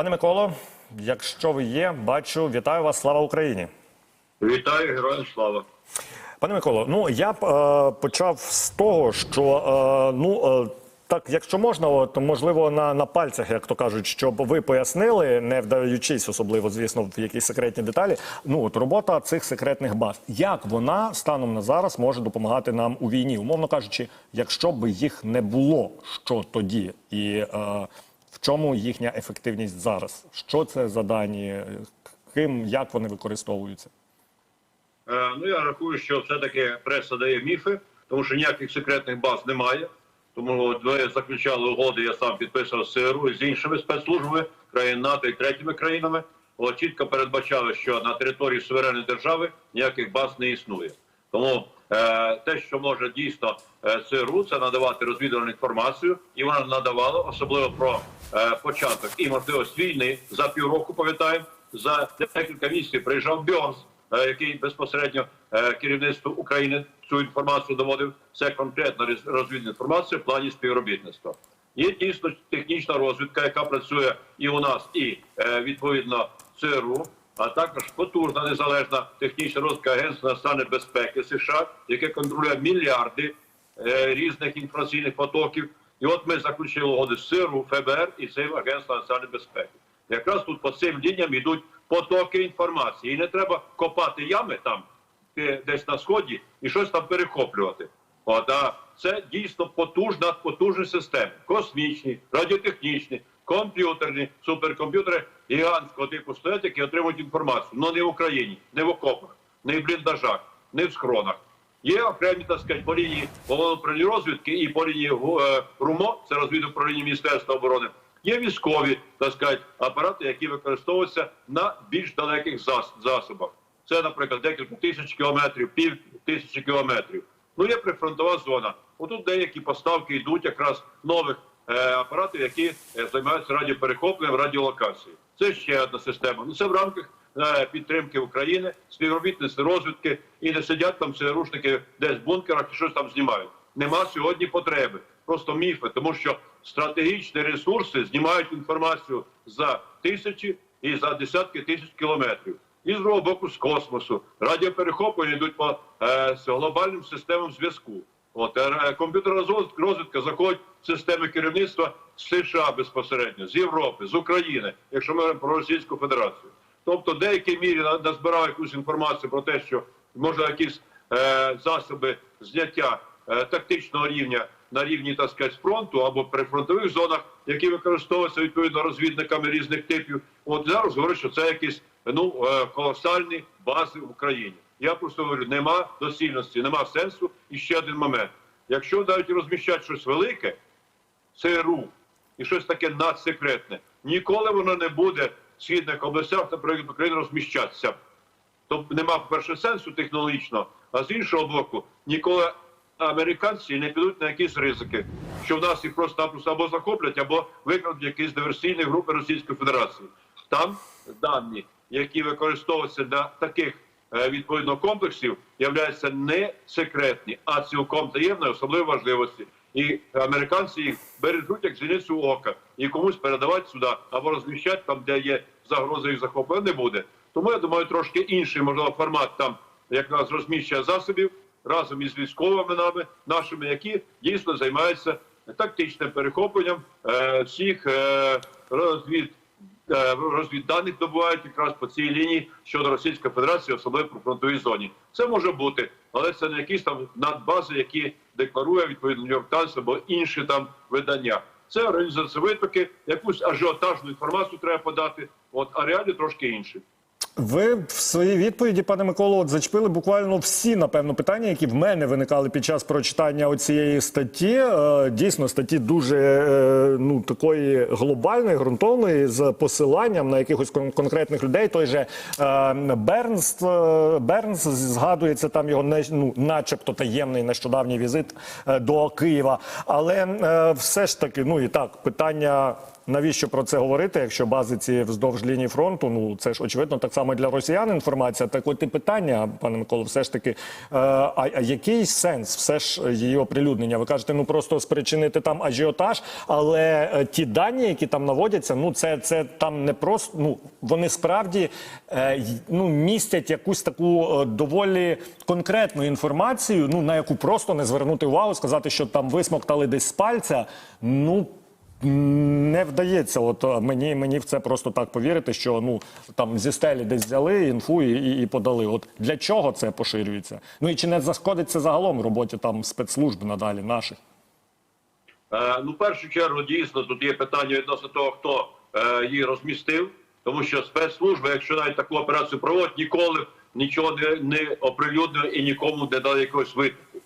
Пане Миколо, якщо ви є, бачу, вітаю вас. Слава Україні. Вітаю, героям слава. Пане Миколо, ну я б е, почав з того, що е, ну. Е, так, якщо можна, от можливо, на, на пальцях, як то кажуть, щоб ви пояснили, не вдаючись, особливо, звісно, в якісь секретні деталі. Ну от робота цих секретних баз, як вона станом на зараз може допомагати нам у війні, умовно кажучи, якщо б їх не було, що тоді, і е, чому їхня ефективність зараз? Що це за дані, ким як вони використовуються? Е, ну я рахую, що все-таки преса дає міфи, тому що ніяких секретних баз немає. Тому ви заключали угоди, я сам підписував з ЦРУ з іншими спецслужбами країн НАТО і третіми країнами. От чітко передбачали, що на території суверенної держави ніяких баз не існує. Тому е, те, що може дійсно е, ЦРУ, це надавати розвідувальну інформацію, і вона надавала особливо про е, початок і можливість війни за півроку. Пам'ятаємо за декілька місяців приїжджав Бьонс, е, який безпосередньо е, керівництву України цю інформацію доводив. Це конкретна роз- розвідна інформація в плані співробітництва. Є дійсно технічна розвідка, яка працює і у нас, і е, відповідно ЦРУ, а також потужна незалежна технічна розвідка Агентства національної безпеки США, яке контролює мільярди е, різних інформаційних потоків. І от ми заключили угоди з ЦРУ, ФБР і цим Агентством національної безпеки. Якраз тут по цим лініям йдуть потоки інформації. І не треба копати ями там е, десь на сході і щось там перехоплювати. От, а це дійсно потужна, потужні системи, космічні, радіотехнічні, комп'ютерні, суперкомп'ютери гігантського типу стоять, які отримують інформацію. Ну не в Україні, не в окопах, не в бліндажах, не в схронах. Є окремі, так сказати, по лінії управління розвідки і по лінії е, РУМО, це розвідуправління Міністерства оборони. Є військові, так сказати, апарати, які використовуються на більш далеких зас- засобах. Це, наприклад, декілька тисяч кілометрів, пів тисячі кілометрів. Ну, є прифронтова зона. Отут деякі поставки йдуть якраз нових апаратів, які е, займаються радіоперехопленням, радіолокацією. Це ще одна система. Ну це в рамках е, підтримки України, співробітництва розвідки і не сидять там ЦРУшники десь в бункерах і щось там знімають. Нема сьогодні потреби. Просто міфи, тому що стратегічні ресурси знімають інформацію за тисячі і за десятки тисяч кілометрів. І з другого боку з космосу. Радіоперехоплення йдуть по е, глобальним системам зв'язку. От е, комп'ютерна розвідка, заходить в системи керівництва з США безпосередньо, з Європи, з України, якщо ми говоримо про Російську Федерацію. Тобто, в деякій мірі на- назбирав якусь інформацію про те, що може якісь е, засоби зняття е, тактичного рівня на рівні так сказати, фронту або при фронтових зонах, які використовуються відповідно розвідниками різних типів. От зараз говорю, що це якісь ну е, колосальні бази в Україні. Я просто говорю, нема доцільності, нема сенсу. І ще один момент: якщо навіть розміщати щось велике, ЦРУ і щось таке надсекретне, ніколи воно не буде в східних областях, наприклад, України розміщатися. Тобто нема, по-перше, сенсу технологічно, а з іншого боку, ніколи американці не підуть на якісь ризики, що в нас їх просто-напросто або захоплять, або викрадуть якісь диверсійні групи Російської Федерації. Там дані, які використовуються для таких відповідно комплексів, являються не секретні, а цілком таємної особливої важливості. І американці їх бережуть як зіницю ока і комусь передавати сюди або розміщати там, де є загроза їх захоплення, не буде. Тому я думаю, трошки інший можливо формат там якраз розміщення засобів разом із військовими нами нашими, які дійсно займаються тактичним перехопленням е, всіх е, розвід е, розвідданих добувають якраз по цій лінії щодо Російської Федерації, особливо про фронтовій зоні. Це може бути, але це не якісь там надбази, які декларує відповідно Нью-Йорк Таймс або інші там видання. Це організація витоки, якусь ажіотажну інформацію треба подати. От а реалі трошки інші. Ви в своїй відповіді, пане Миколо, от зачепили буквально всі, напевно, питання, які в мене виникали під час прочитання оцієї статті. Е, Дійсно, статті дуже е, ну такої глобальної, ґрунтовної, з посиланням на якихось кон- конкретних людей. Той же е, Бернс, Бернс згадується там його не, ну, начебто таємний нещодавній візит до Києва. Але все ж таки, ну і так, питання навіщо про це говорити, якщо бази ці вздовж лінії фронту? Ну це ж очевидно так само для росіян інформація. Так от і питання, пане Миколо, все ж таки, е, а, а який сенс все ж її оприлюднення? Ви кажете, ну просто спричинити там ажіотаж, але е, ті дані, які там наводяться, ну це, це там не просто ну вони справді е, ну містять якусь таку доволі конкретну інформацію, ну на яку просто не звернути увагу, сказати, що там висмоктали десь з пальця. Ну не вдається. От мені, мені в це просто так повірити, що ну там зі стелі десь взяли інфу і, і, і подали. От для чого це поширюється? Ну і чи не зашкодить це загалом роботі там спецслужб надалі наших? Е, Ну, в першу чергу, дійсно, тут є питання відносно того, хто е, її розмістив, тому що спецслужби, якщо навіть таку операцію проводять, ніколи нічого не, не оприлюднили і нікому не дали якогось витоку.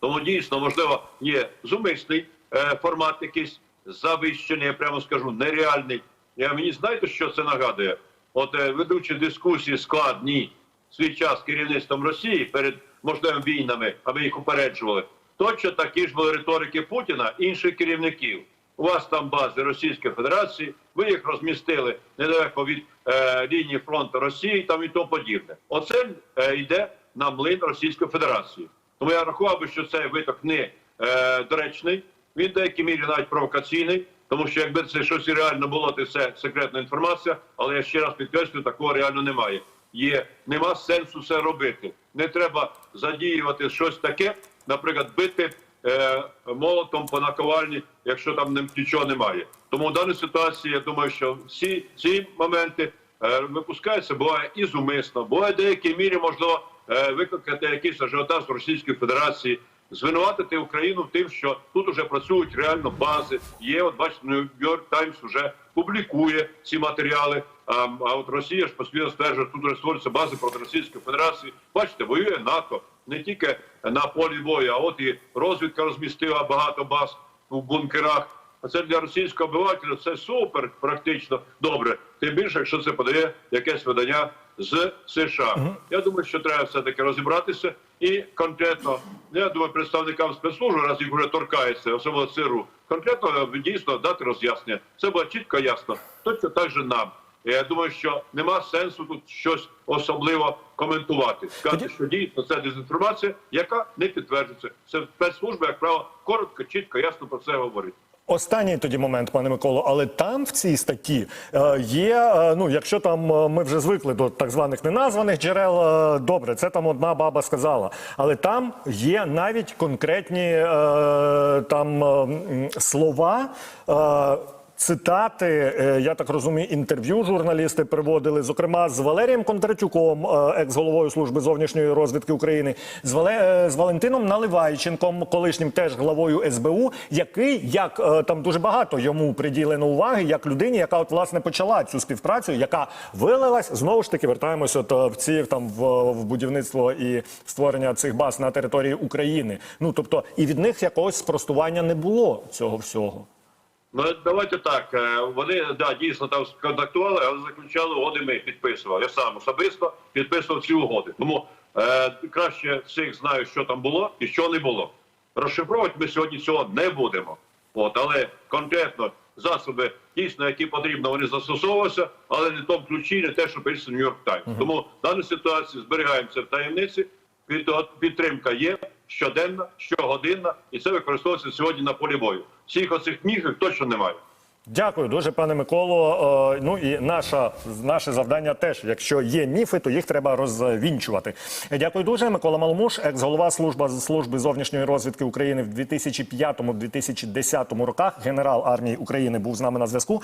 Тому дійсно, можливо, є зумисний е, формат якийсь завищений, я прямо скажу, нереальний. Я мені знаєте, що це нагадує? От е, ведучи дискусії складні свій час керівництвом Росії перед можливими війнами, аби їх упереджували. Точно такі ж були риторики Путіна інших керівників. У вас там бази Російської Федерації, ви їх розмістили недалеко від е, лінії фронту Росії там і тому подібне. Оце е, йде на млин Російської Федерації. Тому я рахував би, що цей виток не е, доречний, він в деякій мірі навіть провокаційний, тому що якби це щось реально було, то це секретна інформація. Але я ще раз підкреслюю, такого реально немає. Є нема сенсу це робити. Не треба задіювати щось таке, наприклад, бити е, молотом по наковальні, якщо там нічого немає. Тому в даній ситуації я думаю, що всі ці моменти е, випускаються, буває і зумисно, буває в деякій мірі можливо е, викликати якийсь ажіотаж Російської Федерації, звинуватити Україну тим, що тут вже працюють реально бази. Є, от бачите, Нью-Йорк Таймс вже публікує ці матеріали. А, а от Росія ж постійно стверджує, тут вже створюються бази проти Російської Федерації. Бачите, воює НАТО не тільки на полі бою, а от і розвідка розмістила багато баз у бункерах. А це для російського обивателя це супер практично добре. Тим більше, якщо це подає якесь видання з США. Я думаю, що треба все таки розібратися і конкретно, ну, я думаю, представникам спецслужб, раз їх вже торкається, особливо ЦРУ, конкретно е, дійсно дати роз'яснення. Це було чітко ясно. Точно так же нам. Я думаю, що нема сенсу тут щось особливо коментувати. Сказати, що дійсно це дезінформація, яка не підтверджується. Це спецслужби, як правило, коротко, чітко, ясно про це говорить. Останній тоді момент, пане Миколо, але там в цій статті е, є. е, Ну, якщо там е, ми вже звикли до так званих неназваних джерел, добре, це там одна баба сказала. Але там є навіть конкретні там слова. Цитати, е, я так розумію, інтерв'ю журналісти приводили, зокрема з Валерієм Кондратюком, е, екс-головою служби зовнішньої розвідки України, з, Вале... е, з Валентином Наливайченком, колишнім теж главою СБУ, який як там дуже багато йому приділено уваги, як людині, яка от власне почала цю співпрацю, яка вилилась знову ж таки. Вертаємося от, в ці там в, в будівництво і створення цих баз на території України. Ну тобто, і від них якогось спростування не було цього всього. Ну давайте так. е, Вони да дійсно там контактували, але заключали угоди. Ми підписували. Я сам особисто підписував ці угоди. Тому е, краще всіх знаю, що там було і що не було. Розшифровувати ми сьогодні цього не будемо. От, але конкретно засоби дійсно, які потрібно, вони застосовувалися, але не в тому ключі, не те, що пише Нью-Йорк Таймс. Тому в даній ситуації зберігаємося в таємниці. Під- Підтримка є щоденна, щогодинна, і це використовується сьогодні на полі бою. Всіх оцих міг точно немає. Дякую дуже, пане Миколо. Е, Ну і наша наше завдання теж. Якщо є міфи, то їх треба розвінчувати. Дякую дуже. Микола Маломуш, екс-голова служба служби зовнішньої розвідки України в 2005-2010 роках. Генерал армії України був з нами на зв'язку.